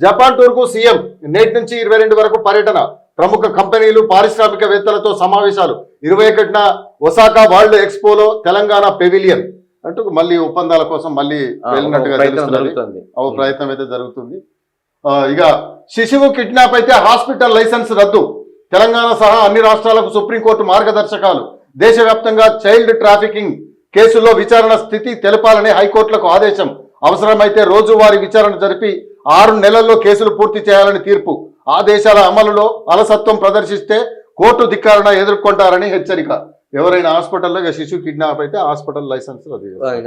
Japan టూర్కు CM నేటి నుంచి ఇరవై రెండు వరకు పర్యటన. ప్రముఖ కంపెనీలు పారిశ్రామికవేత్తలతో సమావేశాలు. ఇరవై ఒకటిన ఒసాకా వరల్డ్ ఎక్స్పోలో తెలంగాణ పెవిలియన్. అంటూ మళ్ళీ ఒప్పందాల కోసం మళ్ళీ వెళ్ళినట్టుగా ప్రయత్నం ఓ అయితే జరుగుతుంది. ఇక శిశువు కిడ్నాప్ అయితే హాస్పిటల్ లైసెన్స్ రద్దు. తెలంగాణ సహా అన్ని రాష్ట్రాలకు సుప్రీంకోర్టు మార్గదర్శకాలు. దేశవ్యాప్తంగా చైల్డ్ ట్రాఫికింగ్ కేసుల్లో విచారణ స్థితి తెలపాలని హైకోర్టులకు ఆదేశం. అవసరమైతే రోజువారీ విచారణ జరిపి ఆరు నెలల్లో కేసులు పూర్తి చేయాలని తీర్పు. ఆదేశాల అమలులో అలసత్వం ప్రదర్శిస్తే కోర్టు ధిక్కారణ ఎదుర్కొంటారని హెచ్చరిక. ఎవరైనా హాస్పిటల్లో శిశువు కిడ్నాప్ అయితే హాస్పిటల్ లైసెన్స్.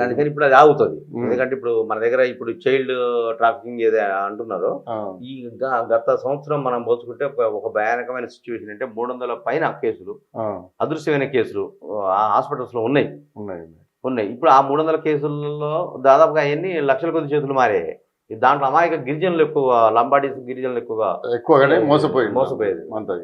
అందుకని ఇప్పుడు అది ఆగుతుంది. ఎందుకంటే ఇప్పుడు మన దగ్గర ఇప్పుడు చైల్డ్ ట్రాఫికింగ్ ఏదో అంటున్నారో ఈ గత సంవత్సరం మనం పోల్చుకుంటే ఒక- భయానకమైన సిచ్యువేషన్ అంటే మూడు వందల పైన కేసులు అదృశ్యమైన కేసులు ఆ హాస్పిటల్స్లో ఉన్నాయి. ఉన్నాయి. ఇప్పుడు ఆ మూడు వందల కేసులలో దాదాపుగా ఎన్ని లక్షల కొద్ది చేతులు మారాయి? దాంట్లో అమాయక గిరిజనులు ఎక్కువ లంబాడీస్ గిరిజనులు ఎక్కువగా ఎక్కువగానే మోసపోయింది. మోసపోయేది. అంతే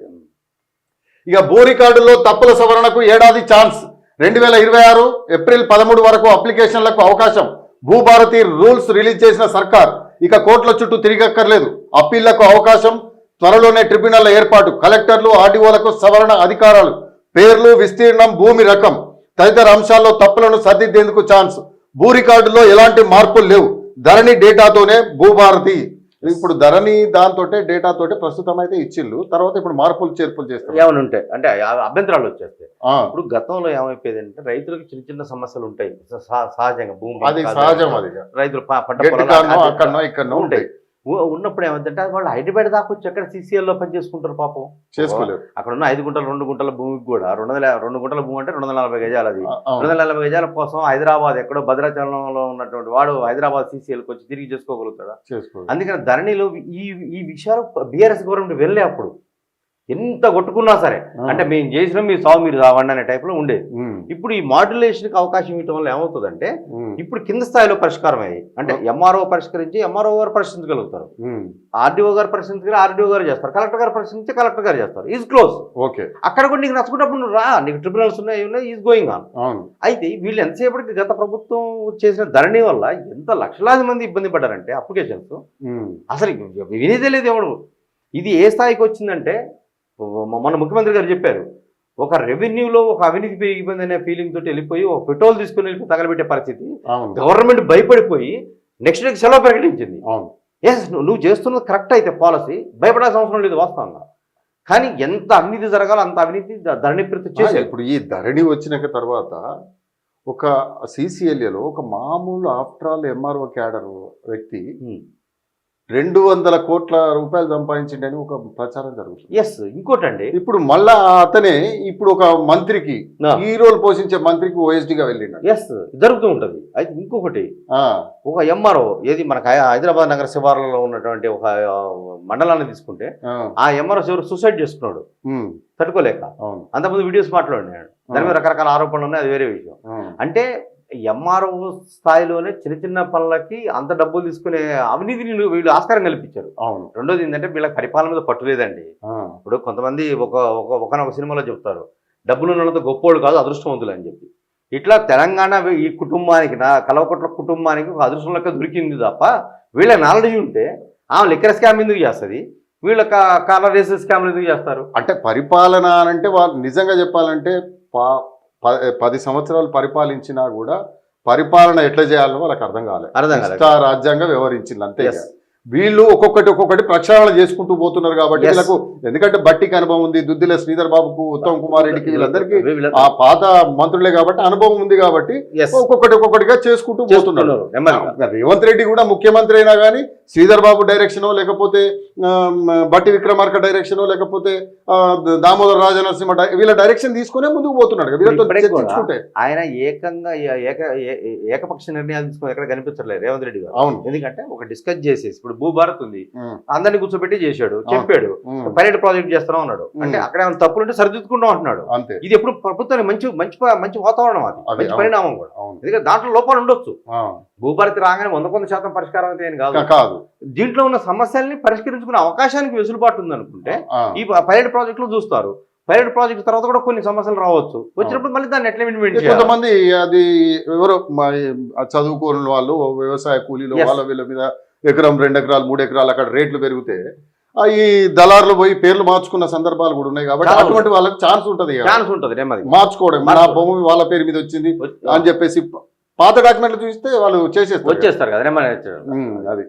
ఇక. రికార్డుల్లో తప్పుల సవరణకు ఏడాది ఛాన్స్. రెండు వేల ఇరవై ఆరు ఏప్రిల్ పదమూడు వరకు అప్లికేషన్లకు అవకాశం. భూభారతి రూల్స్ రిలీజ్ చేసిన సర్కార్ ఇక కోర్టుల చుట్టూ తిరిగక్కర్లేదు. అప్పీళ్ళకు అవకాశం. త్వరలోనే ట్రిబ్యునల్ ఏర్పాటు. కలెక్టర్లు ఆర్డీఓలకు సవరణ అధికారాలు. పేర్లు విస్తీర్ణం భూమి రకం. తదితర అంశాల్లో తప్పులను సరిదిద్దేందుకు ఛాన్స్. భూ రికార్డులో ఎలాంటి మార్పులు లేవు. ధరణి డేటాతోనే భూభారతి. ఇప్పుడు ధరణి దాంతో డేటాతోటే ప్రస్తుతం అయితే ఇచ్చిళ్ళు. తర్వాత ఇప్పుడు మార్పులు చేర్పులు చేస్తారు ఏమైనా ఉంటాయి అంటే అభ్యంతరాలు వచ్చేస్తాయి. ఇప్పుడు గతంలో ఏమైపోయేది అంటే రైతులకు చిన్న చిన్న సమస్యలు ఉంటాయి. సహ- సహజంగా భూమి అది. సహజం అది. రైతులు పంట ఉంటాయి. ఉన్నప్పుడు ఏమైందంటే వాళ్ళు హైదరాబాద్ దాకా వచ్చి ఎక్కడ పని చేసుకుంటారు పాపం. చేసుకోలేరు. అక్కడ ఉన్న ఐదు గుంటలు రెండు గుంటల భూమికి కూడా రెండు వందల రెండు గుంటల భూమి అంటే రెండు వందల నలభై గజాలు అది. రెండు. వందల నలభై గజాల కోసం హైదరాబాద్ ఎక్కడో భద్రాచలంలో ఉన్నటువంటి వాడు హైదరాబాద్ సీసీఎల్కి వచ్చి తిరిగి చేసుకోగలుగుతాడా. అందుకని ధరణిలో ఈ ఈ విషయాలు బీఆర్ఎస్ గవర్నమెంట్ వెళ్ళే అప్పుడు ఎంత కొట్టుకున్నా సరే. అంటే మేము చేసినాం మీరు సాగు మీరు సావండి అనే టైప్లో ఉండేది. ఇప్పుడు ఈ మాడ్యులేషన్కి అవకాశం ఇవ్వడం వల్ల ఏమవుతుందంటే ఇప్పుడు కింద స్థాయిలో పరిష్కారం అయ్యి అంటే ఎంఆర్ఓ పరిష్కరించి ఎంఆర్ఓ గారు పరిష్కరించగలుగుతారు. ఆర్డీఓ గారు పరిశీలించగలి ఆర్డీఓ గారు చేస్తారు. కలెక్టర్ గారు పరిశీలించి కలెక్టర్ గారు చేస్తారు. Is close okay. అక్కడ కూడా నీకు నచ్చుకున్నప్పుడు నువ్వు రా నీకు ట్రిబ్యునల్స్ ఉన్నాయి ఉన్నాయి ఈజ్ గోయింగ్ ఆన్ అయితే వీళ్ళు ఎంతసేపటికి గత ప్రభుత్వం చేసిన ధరణి వల్ల ఎంత లక్షలాది మంది ఇబ్బంది పడ్డారంటే అప్లికేషన్స్. అసలు వినేదే లేదు ఎవడు ఇది ఏ స్థాయికి వచ్చిందంటే మ- మన ముఖ్యమంత్రి గారు చెప్పారు ఒక రెవెన్యూలో ఒక అవినీతి పెరిగిపోయింది అనే ఫీలింగ్ తోటి వెళ్ళిపోయి ఒక పెట్రోల్ తీసుకుని వెళ్ళి తగలబెట్టే పరిస్థితి గవర్నమెంట్ భయపడిపోయి నెక్స్ట్ డేకి సెలవు ప్రకటించింది. అవును. ఎస్ నువ్వు చేస్తున్నది కరెక్ట్ అయితే పాలసీ భయపడాల్సిన అవసరం లేదు వాస్తవంగా. కానీ ఎంత అవినీతి జరగాలో అంత అవినీతి ధరణి ప్రతి చేసేది ఇప్పుడు ఈ ధరణి వచ్చినాక తర్వాత ఒక సిసిఎల్ఏలో ఒక మామూలు ఆఫ్టర్ ఆల్ ఎంఆర్ఓ క్యాడర్ వ్యక్తి రెండు వందల కోట్ల రూపాయలు సంపాదించిండని ఒక ప్రచారం జరుగుతుంది. ఎస్ ఇంకోటండి. ఇప్పుడు మళ్ళా అతనే ఇప్పుడు ఒక మంత్రికి ఈ రోల్ పోషించే మంత్రికి OSD గా వెళ్ళినాడు ఎస్ జరుగుతూ ఉంటుంది. అయితే ఇంకొకటి ఒక ఎంఆర్ఓ ఏది మనకు హైదరాబాద్ నగర శివార్లలో ఉన్నటువంటి ఒక మండలాన్ని తీసుకుంటే ఆ, ఎంఆర్ఓ ఎవరు సూసైడ్ చేసుకున్నాడు. తట్టుకోలేక. అంతకుముందు వీడియోస్ మాట్లాడినాడు. దాని మీద రకరకాల ఆరోపణలు ఉన్నాయి అది వేరే విషయం. అంటే ఎంఆర్ఓ స్థాయిలోనే చిన్న చిన్న పనులకి అంత డబ్బులు తీసుకునే అవినీతిని వీళ్ళు ఆస్కారం కల్పించారు. అవును. రెండోది ఏంటంటే వీళ్ళకి పరిపాలన మీద పట్టు లేదండి. ఆ, ఇప్పుడు కొంతమంది ఒక ఒక ఒకనొక సినిమాలో చెప్తారు డబ్బులు ఉన్నంత గొప్పోడు కాదు అదృష్టవంతులు అని చెప్పి. ఇట్లా తెలంగాణ ఈ కుటుంబానికి నా కలవకొట్ల కుటుంబానికి ఒక అదృష్టం లెక్క దొరికింది తప్ప వీళ్ళ నాలెడ్జ్ ఉంటే ఆమె లిక్కర్ స్కామ్ ఎందుకు చేస్తుంది? వీళ్ళ కాలర్ రేస్ స్కామ్ ఎందుకు చేస్తారు? అంటే పరిపాలన అంటే వాళ్ళు నిజంగా చెప్పాలంటే పది సంవత్సరాలు పరిపాలించినా కూడా పరిపాలన ఎట్లా చేయాలో వాళ్ళకి అర్థం కాలేదు అర్థం కాలేదు. రాజ్యాంగం వ్యవహరించింది అంతే. వీళ్ళు ఒక్కొక్కటి ఒక్కొక్కటి ప్రక్షాళన చేసుకుంటూ పోతున్నారు కాబట్టి. వీళ్ళకు ఎందుకంటే బట్టికి అనుభవం ఉంది దుద్దిల శ్రీధర్ బాబుకు ఉత్తమ్ కుమార్ రెడ్డికి వీళ్ళందరికీ వీళ్ళ- ఆ పాత మంత్రులే కాబట్టి అనుభవం ఉంది కాబట్టి. ఒక్కొక్కటి ఒక్కొక్కటిగా చేసుకుంటూ పోతున్నారు. రేవంత్ రెడ్డి కూడా ముఖ్యమంత్రి అయినా కానీ శ్రీధర్ బాబు డైరెక్షనో లేకపోతే బట్టి విక్రమార్క డైరెక్షనో లేకపోతే దామోదర రాజనరసింహ వీళ్ళ డైరెక్షన్ తీసుకునే ముందుకు పోతున్నాడు. వీళ్ళతో చర్చించుకుంటే. ఆయన ఏకంగా ఏక ఏకపక్ష నిర్ణయాలు తీసుకుని ఎక్కడ కనిపించట్లేదు. రేవంత్ రెడ్డి గారు. అవును. ఎందుకంటే ఒక డిస్కస్ చేసేసి ఇప్పుడు భూభారత్ ఉంది. అందరిని కూర్చోబెట్టి చేశాడు. చెప్పాడు. పైలట్ ప్రాజెక్ట్ చేస్తున్నాం అన్నాడు. అంటే. అక్కడ ఏమైనా తప్పులు ఉంటే సరిదిద్దుకుంటాం అంటున్నాడు. అంతే. ఇది ఎప్పుడు ప్రభుత్వానికి మంచి మంచి మంచి వాతావరణం అది. మంచి. పరిణామం కూడా. ఎందుకంటే దాంట్లో లోపాలు ఉండొచ్చు. ఆ, భూభారతి రాగానే వంద కొంత శాతం పరిష్కారం అయితే ఏం కాదు. కాదు. దీంట్లో ఉన్న సమస్యల్ని పరిష్కరించుకునే అవకాశానికి వెసులుబాటు ఉంది అనుకుంటే ఈ పైలట్ ప్రాజెక్టులు చూస్తారు. పైలట్ ప్రాజెక్ట్ తర్వాత కూడా కొన్ని సమస్యలు రావచ్చు. వచ్చినప్పుడు మళ్ళీ దాన్ని ఎట్లా ఇంప్లిమెంట్ కొంతమంది అది ఎవరో చదువుకోని వాళ్ళు వ్యవసాయ కూలీలు. వాళ్ళ వీళ్ళ మీద ఎకరం రెండు ఎకరాలు మూడు ఎకరాలు అక్కడ రేట్లు పెరిగితే ఈ దళారులు పోయి పేర్లు మార్చుకున్న సందర్భాలు కూడా ఉన్నాయి కాబట్టి అటువంటి వాళ్ళకి ఛాన్స్ ఉంటది. ఛాన్స్ ఉంటుంది మార్చుకోవడం. నా భూమి వాళ్ళ పేరు మీద వచ్చింది అని చెప్పేసి పాత డాక్యుమెంట్లు చూస్తే వాళ్ళు చేసేస్తారు. వచ్చేస్తారు కదా అది.